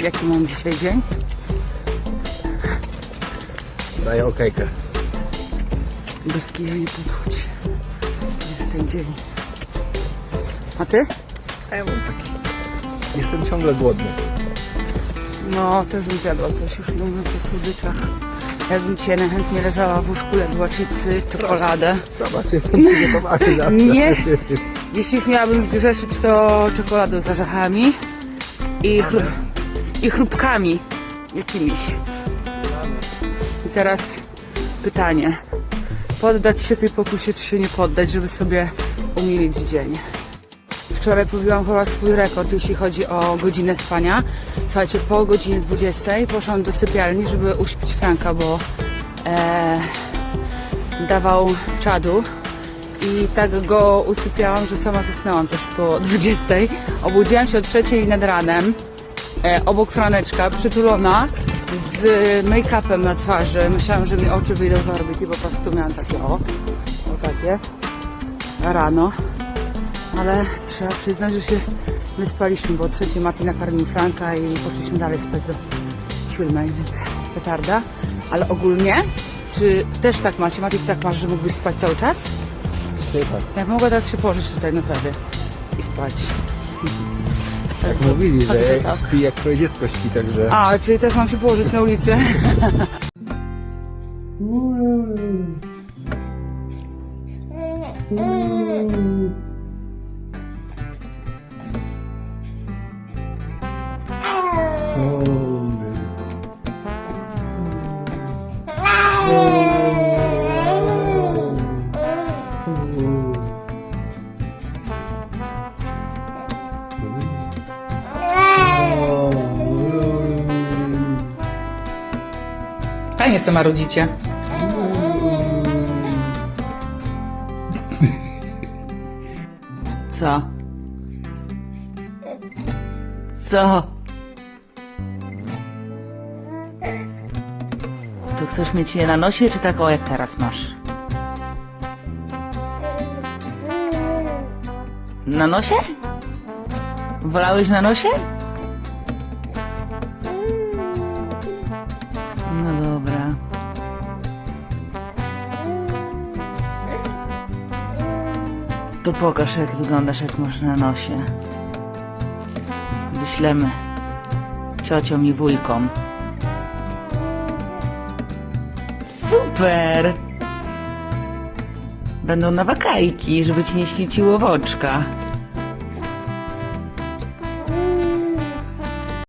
Jaki mam dzisiaj dzień? Daję okejkę. Bez kija nie podchodzi. To jest ten dzień. A ty? Jestem ciągle głodny. No, też bym zjadła coś już nie mówiąc o słodyczach. Ja bym dzisiaj najchętniej leżała w łóżku, jadła chipsy, czekoladę. Zobacz, jestem przygotowany zawsze. Nie. Jeśli już miałabym zgrzeszyć, to czekoladą z orzechami i, chru- i chrupkami jakimiś. I teraz pytanie. Poddać się tej pokusie, czy się nie poddać, żeby sobie umilić dzień? Wczoraj pobiłam chyba swój rekord, jeśli chodzi o godzinę spania. Słuchajcie, po godzinie 20 poszłam do sypialni, żeby uśpić Franka, bo e, dawał czadu i tak go usypiałam, że sama zasnęłam też po 20. Obudziłam się o trzeciej nad ranem, e, obok Franeczka, przytulona, z make-upem na twarzy. Myślałam, że mi oczy wyjdą z orbit i po prostu miałam takie o, o takie, rano. Ale trzeba przyznać, że się wyspaliśmy, bo o trzeciej Mati nakarmił Franka i poszliśmy dalej spać do siódmej, więc petarda. Ale ogólnie, czy też tak macie? Mati, tak masz, że mógłbyś spać cały czas? Tak. Ja mogę teraz się położyć tutaj naprawdę i spać. Jak mówili, że Chodźcie tak. śpi jak twoje dziecko śpi, także... A, czyli też mam się położyć na ulicy. Fajnie sama rodzicie. Co? Co? To chcesz mieć je na nosie, czy tak o jak teraz masz? Na nosie? Wolałeś na nosie? No dobra. To pokaż jak wyglądasz jak masz na nosie. Wyślemy ciociom i wujkom. Super! Będą na wakajki, żeby ci nie świeciło w oczka.